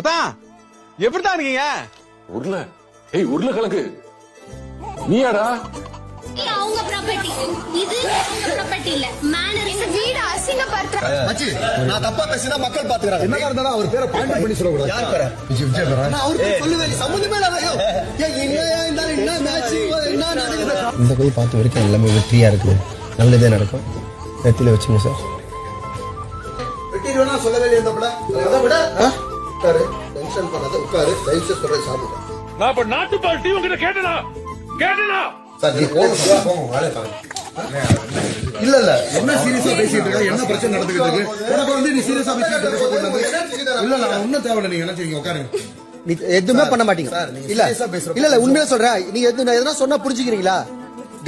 அதான். எப்படிதான் இருக்கீங்க? உருளை. ஏய் உருளைக்கிழங்கு. நீயாடா? இது அவங்க ப்ராப்பர்ட்டி இது ப்ராப்பர்ட்டி இல்ல. மேனரிஸ் வீடு அசிங்கப்படுத்துற மச்சி நான் தப்பா பேசினா மக்கள் பாத்துக்கிறாங்க. என்ன இருந்தாலும் அவர் பேரை பாயிண்ட் பண்ணி சொல்லக்கூடாது. யார் பேர? விஜய் விஜய் பேரா? நான் அவருக்கு சொல்லுவேன் சம்மந்தமே இல்லாத ஐயோ. ஏன் என்னையா இருந்தாலும் என்ன மேட்ச் என்ன நடக்குது? இந்த கை பார்த்த வரைக்கும் எல்லாமே வெற்றியா இருக்குது. நல்லதே நடக்கும். நெத்தியில வச்சுங்க சார். சொல்லவே இல்லையா இந்த அதை விட? உட்காரு டென்ஷன் பண்ணாத உட்காரு தயவு செய்து சொல்றேன் சாப்பிடுங்க. நான் இப்ப நாட்டு பால் டீ உங்ககிட்ட கேட்டனா? கேட்டனா? சார் நீ போங்க போங்க பாருங்க. இல்ல இல்ல என்ன சீரியஸா பேசிட்டு இருக்க? என்ன பிரச்சனை நடந்துகிட்டு இருக்கு? உனக்கு வந்து நீ சீரியஸா பேசிட்டு இருக்க இல்ல இல்ல ஒன்னும் தேவையில்ல. நீங்க என்ன செய்யுங்க உட்காருங்க. நீ எதுவுமே பண்ண மாட்டீங்க. இல்ல இல்ல உண்மையா சொல்றேன். நீங்க எதனா சொன்னா புரிஞ்சுக்கிறீங்களா?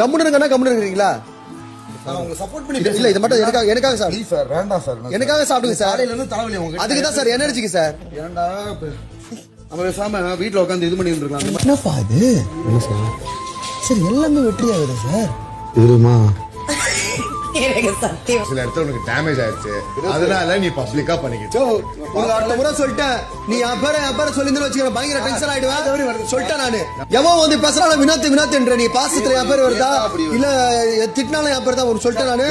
கம்முன்னு இருங்கன்னா கம்முன்னு இருக்கிறீங்களா? நான் உங்களுக்கு சப்போர்ட் பண்ணி இல்ல இது மட்டும் எனக்காக எனக்காக சார். ப்ளீஸ் சார் வேண்டாம் சார் எனக்காக சாப்பிடுங்க சார். காலையில இருந்து தலைவலி அதுக்கு தான் சார் எனர்ஜிக்கு சார். ஏன்டா நம்ம பேசாம வீட்ல உட்காந்து இது பண்ணிட்டு இருக்கலாம் என்னப்பா இது? சார்? எல்லாமே வெற்றி ஆகுது சார் இருமா சில இடத்துல உனக்கு டேமேஜ் ஆயிடுச்சு அதனால நீ பப்ளிக்கா பண்ணிக்கிட்டு உங்க அடுத்த முறை சொல்லிட்டேன். நீ வச்சுக்க பயங்கர டென்ஷன் ஆயிடுவேன். சொல்லிட்டேன் நானு. எவன் வந்து பேசுறாலும் வினோத் வினோத்ன்ற நீ பாசத்துல என் பேர் வருதா? இல்ல திட்டினாலும் என் பேர் தான் ஒரு சொல்லிட்டேன் நானு.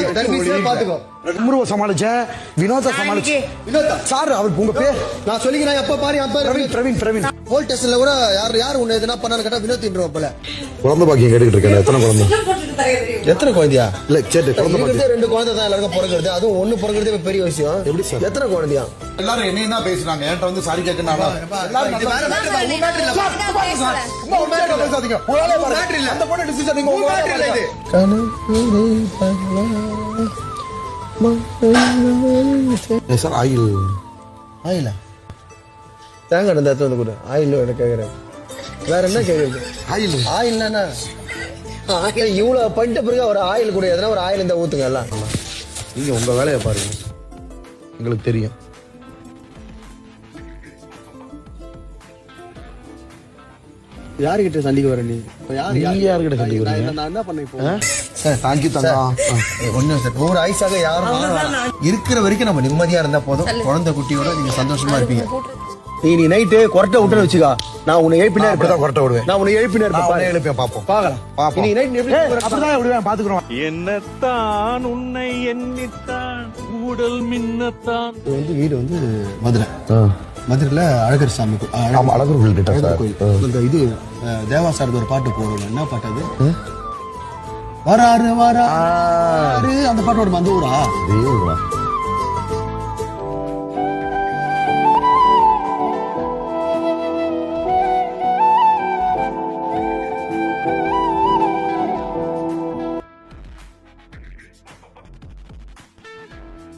பாத்துக்கோ. முருக சமாளிச்ச வினோத சமாளிச்சு வினோத்தா. சார் அவர் உங்க பேர்? நான் சொல்லிக்கிறேன். எப்ப பாரு பேர் பிரவீன் பிரவீன் பிரவீன். போல் டெஸ்ட்ல கூட யார் யார் உன்னை எதுனா பண்ணான்னு கேட்டா வினோத்ன்றோம் போல. குழந்தை பாக்கியம் கேட்டுக்கிட்டு இருக்கேன். எத்தனை குழந்தை? எத்தனை குழந்தையா? இல்ல குழந்தை இருக்கிறதே ரெண்டு குழந்தை தான் எல்லாருக்கும் பிறகுறது அதுவும் ஒண்ணு பிறகுறதே இப்ப பெரிய விஷயம். எப்படி சார்? எத்தனை குழந்தையா? எல்லாரும் என்னையும் தான் பேசுறாங்க. என்கிட்ட வந்து சாரி கேட்கணும் சார் ஆயில். ஆயில? தேங்காய் இடத்துல வந்து கொடு. ஆயில் எனக்கு கேக்குறேன் வேற என்ன கேக்குறது? ஆயில். ஆயில் என்ன? ஆயில். இவ்வளவு பண்ணிட்ட பிறகு ஒரு ஆயில் கூட எதனா ஒரு ஆயில் இந்த ஊத்துங்க எல்லாம். நீங்க உங்க வேலையை பாருங்க. எங்களுக்கு தெரியும். யாருகிட்ட சண்டிக்கு வர நீ? இப்ப யாரு நீங்க யாருகிட்ட? சண்டைக்கு நான் வரீங்க? என்ன- நான் என்ன பண்ணேன் இப்போ? சார் தேங்க்யூ தங்கா ஒண்ணும் சார். ஒரு ஐஸாக யாரும். இருக்கிற வரைக்கும் நம்ம நிம்மதியா இருந்தா போதும். குழந்தை குட்டியோட நீங்க சந்தோஷமா இருப்பீங்க. நீ நீ நைட்டு கொரட்டை விட்டுன்னு வச்சுக்கா. நான் உன்னை எழுப்பினே அப்படிதான் கொரட்டை விடுவேன். நான் உன்னை எழுப்பினே இருப்பேன் எழுப்பேன் பாப்போம். பாக்கலாம். பாப்போம். நீ நைட் அப்படிதான் விடுவேன்? பாத்துக்கிறோம். என்னத்தான் உன்னை எண்ணித்தான் ஊடல் மின்னத்தான். இது வந்து வீடு வந்து மதுரை. மதுரையில அழகர் சாமி அழகர் ஆமா, அழகர் கோயில் கிட்ட இது தேவாசாரத்து ஒரு பாட்டு போடுவோம் என்ன பாட்டு அது? வராரு வராரு. அந்த பாட்டோட அந்த ஊரா? தெய்வம்